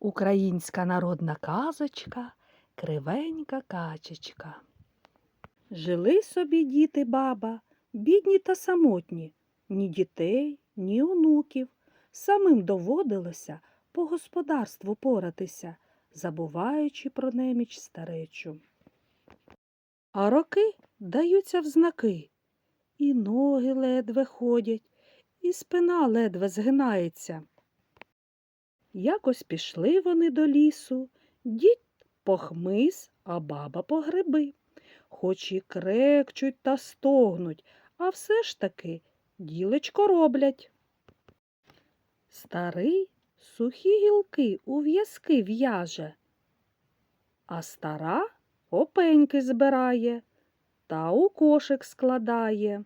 Українська народна казочка Кривенька качечка. Жили собі діти баба, бідні та самотні, ні дітей, ні онуків. Самим доводилося по господарству поратися, забуваючи про неміч старечу. А роки даються в знаки, і ноги ледве ходять, і спина ледве згинається. Якось пішли вони до лісу, дід по хмиз, а баба по гриби. Хоч і крекчуть та стогнуть, а все ж таки ділечко роблять. Старий сухі гілки у в'язки в'яже, а стара опеньки збирає та у кошик складає.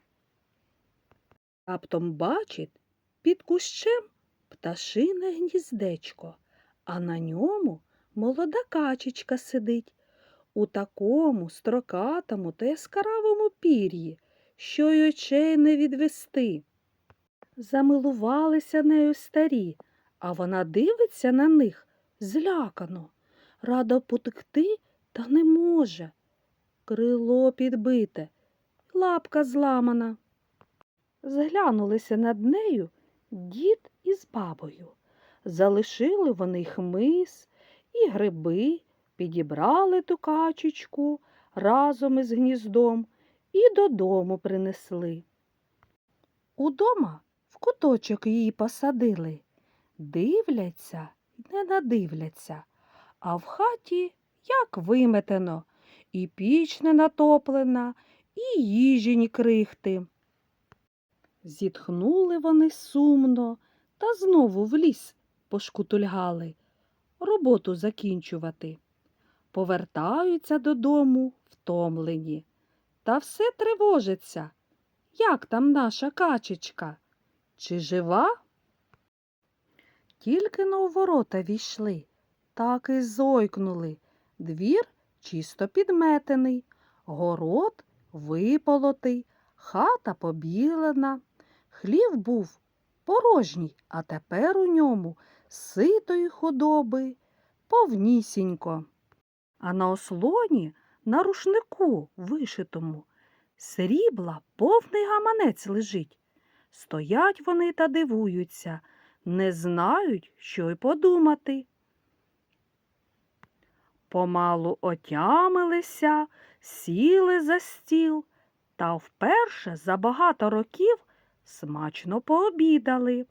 Раптом бачить під кущем пташине гніздечко, а на ньому молода качечка сидить у такому строкатому та яскравому пір'ї, що й очей не відвести. Замилувалися нею старі, а вона дивиться на них злякано, радо потекти та не може. Крило підбите, лапка зламана. Зглянулися над нею дід із бабою. Залишили вони хмиз і гриби, підібрали ту качечку разом із гніздом і додому принесли. Удома в куточок її посадили, дивляться й не надивляться, а в хаті як виметено, і піч не натоплена, і їжі ні крихти. Зітхнули вони сумно та знову в ліс пошкутульгали роботу закінчувати. Повертаються додому втомлені. Та все тривожиться. Як там наша качечка? Чи жива? Тільки на ворота війшли, так і зойкнули. Двір чисто підметений, город виполотий, хата побілена. Хлів був порожній, а тепер у ньому ситої худоби повнісінько. А на ослоні, на рушнику вишитому, срібла повний гаманець лежить. Стоять вони та дивуються, не знають, що й подумати. Помалу отямилися, сіли за стіл та вперше за багато років смачно пообідали.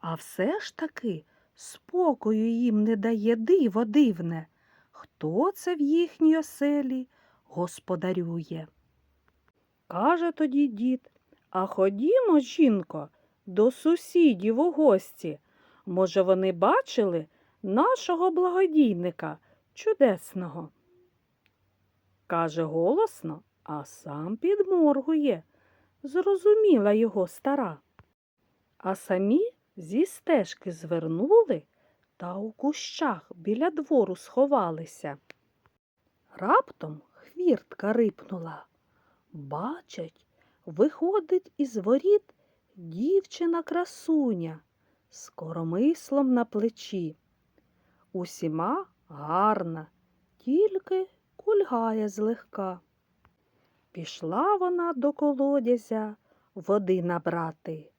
А все ж таки спокою їм не дає диво дивне, хто це в їхній оселі господарює. Каже тоді дід, а ходімо, жінко, до сусідів у гості. Може, вони бачили нашого благодійника чудесного. Каже голосно, а сам підморгує. Зрозуміла його стара. А самі зі стежки звернули та у кущах біля двору сховалися. Раптом хвіртка рипнула. Бачать, виходить із воріт дівчина красуня з коромислом на плечі. Усіма гарна, тільки кульгає злегка. Пішла вона до колодязя води набрати.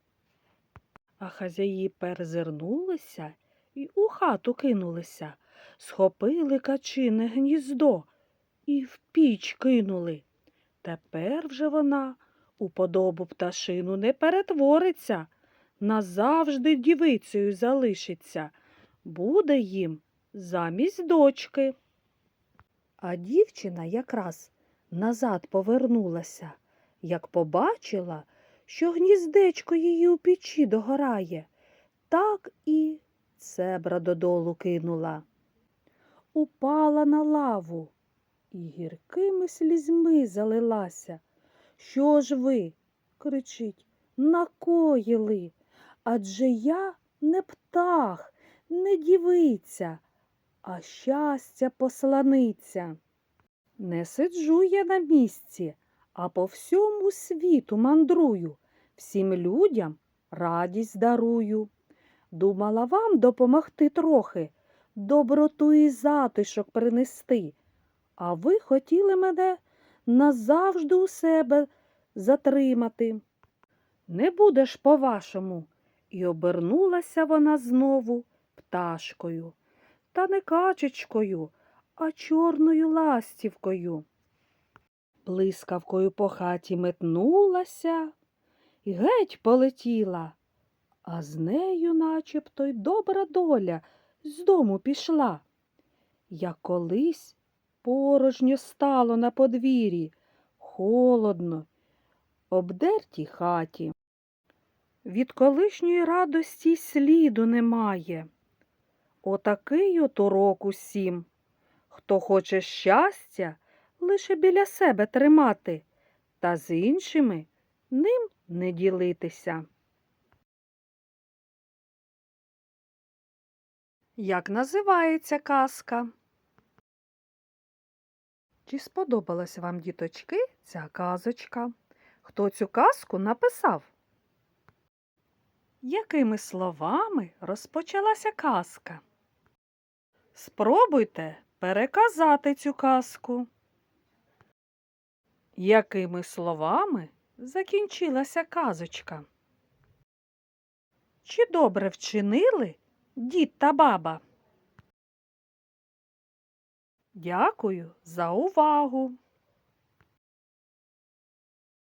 А хазяї перезирнулися і у хату кинулися, схопили качине гніздо і в піч кинули. Тепер вже вона у подобу пташину не перетвориться, назавжди дівицею залишиться, буде їм замість дочки. А дівчина якраз назад повернулася, як побачила, що гніздечко її у печі догорає, так і цебра додолу кинула. Упала на лаву і гіркими слізьми залилася. Що ж ви? кричить, накоїли? Адже я не птах, не дівиця, а щастя посланиця. Не сиджу я на місці, а по всьому світу мандрую, всім людям радість дарую. Думала вам допомогти трохи, доброту і затишок принести. А ви хотіли мене назавжди у себе затримати. Не будеш по-вашому. І обернулася вона знову пташкою, та не качечкою, а чорною ластівкою. Блискавкою по хаті метнулася і геть полетіла, а з нею начебто й добра доля з дому пішла. Як колись порожньо стало на подвір'ї, холодно, обдертій хаті. Від колишньої радості сліду немає. Отакий от урок усім. Хто хоче щастя, лише біля себе тримати, та з іншими ним не ділитися. Як називається казка? Чи сподобалась вам, діточки, ця казочка? Хто цю казку написав? Якими словами розпочалася казка? Спробуйте переказати цю казку. Якими словами закінчилася казочка? Чи добре вчинили дід та баба? Дякую за увагу!